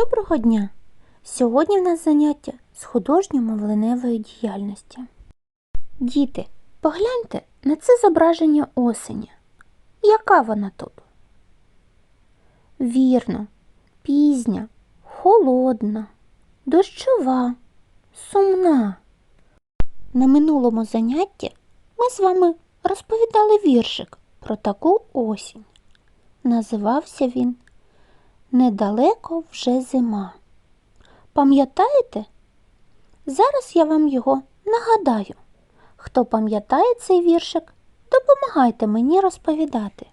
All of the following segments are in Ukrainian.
Доброго дня! Сьогодні в нас заняття з художньо-мовленевої діяльності. Діти, погляньте на це зображення осені. Яка вона тут? Вірно, пізня, холодна, дощова, сумна. На минулому занятті ми з вами розповідали віршик про таку осінь. Називався він Недалеко вже зима. Пам'ятаєте? Зараз я вам його нагадаю. Хто пам'ятає цей віршик, допомагайте мені розповідати.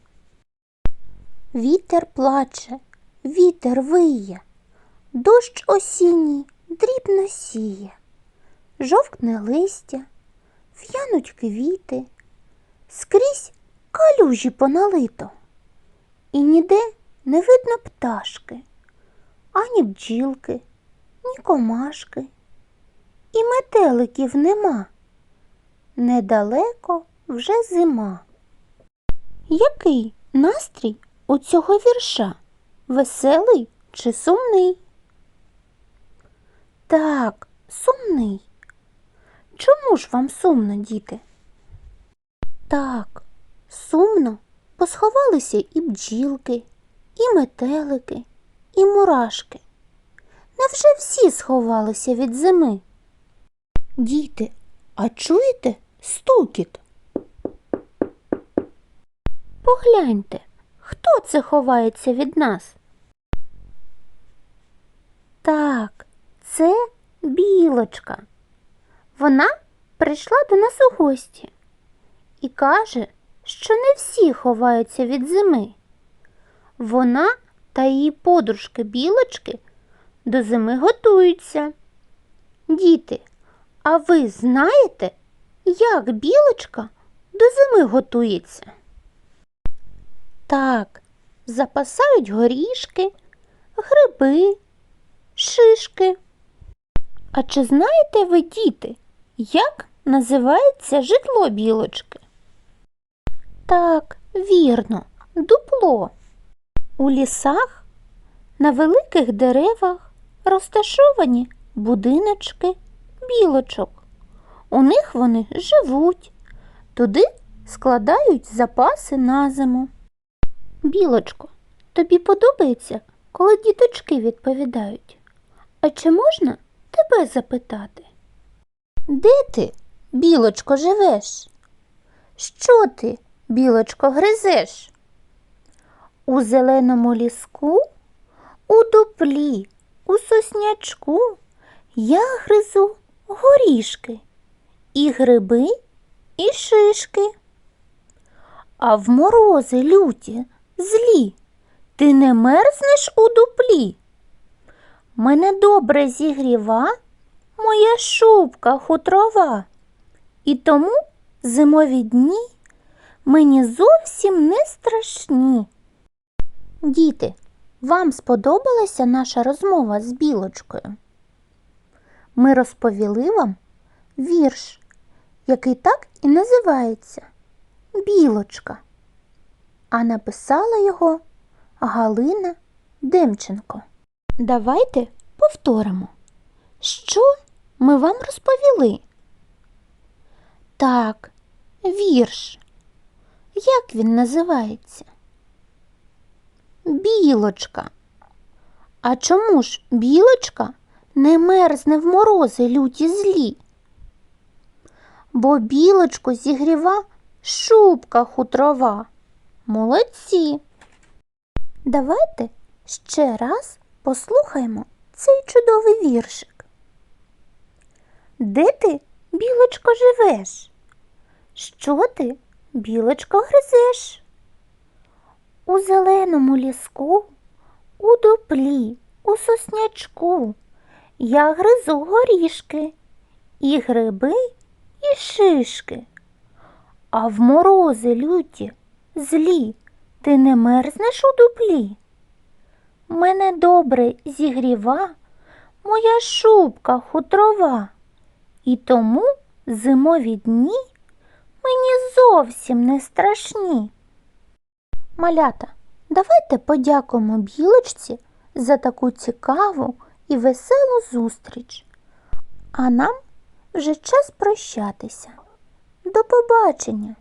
Вітер плаче, вітер виє, дощ осінній дрібно сіє, жовкне листя, в'януть квіти, скрізь калюжі поналито, і ніде не видно пташки, ані бджілки, ні комашки, і метеликів нема. Недалеко вже зима. Який настрій у цього вірша? Веселий чи сумний? Так, сумний. Чому ж вам сумно, діти? Так, сумно посховалися і бджілки, і метелики, і мурашки. Невже всі сховалися від зими? Діти, а чуєте стукіт? Погляньте, хто це ховається від нас? Так, це білочка. Вона прийшла до нас у гості і каже, що не всі ховаються від зими. Вона та її подружки білочки до зими готуються. Діти, а ви знаєте, як білочка до зими готується? Так, запасають горішки, гриби, шишки. А чи знаєте ви, діти, як називається житло білочки? Так, вірно, дупло. У лісах на великих деревах розташовані будиночки білочок. У них вони живуть, туди складають запаси на зиму. Білочко, тобі подобається, коли діточки відповідають? А чи можна тебе запитати? Де ти, білочко, живеш? Що ти, білочко, гризеш? У зеленому ліску, у дуплі, у соснячку я гризу горішки, і гриби, і шишки. А в морози люті, злі, ти не мерзнеш у дуплі. Мене добре зігріва моя шубка хутрова, і тому зимові дні мені зовсім не страшні. Діти, вам сподобалася наша розмова з білочкою? Ми розповіли вам вірш, який так і називається Білочка. А написала його Галина Демченко. Давайте повторимо, що ми вам розповіли. Так, вірш. Як він називається? Білочка. А чому ж білочка не мерзне в морози люті злі? Бо білочку зігріва шубка хутрова. Молодці. Давайте ще раз послухаємо цей чудовий віршик. Де ти, білочко, живеш? Що ти, білочко, гризеш? У зеленому ліску, у дуплі, у соснячку я гризу горішки, і гриби, і шишки. А в морози люті, злі, ти не мерзнеш у дуплі? Мене добре зігріва моя шубка хутрова, і тому зимові дні мені зовсім не страшні. Малята, давайте подякуємо білочці за таку цікаву і веселу зустріч. А нам вже час прощатися. До побачення!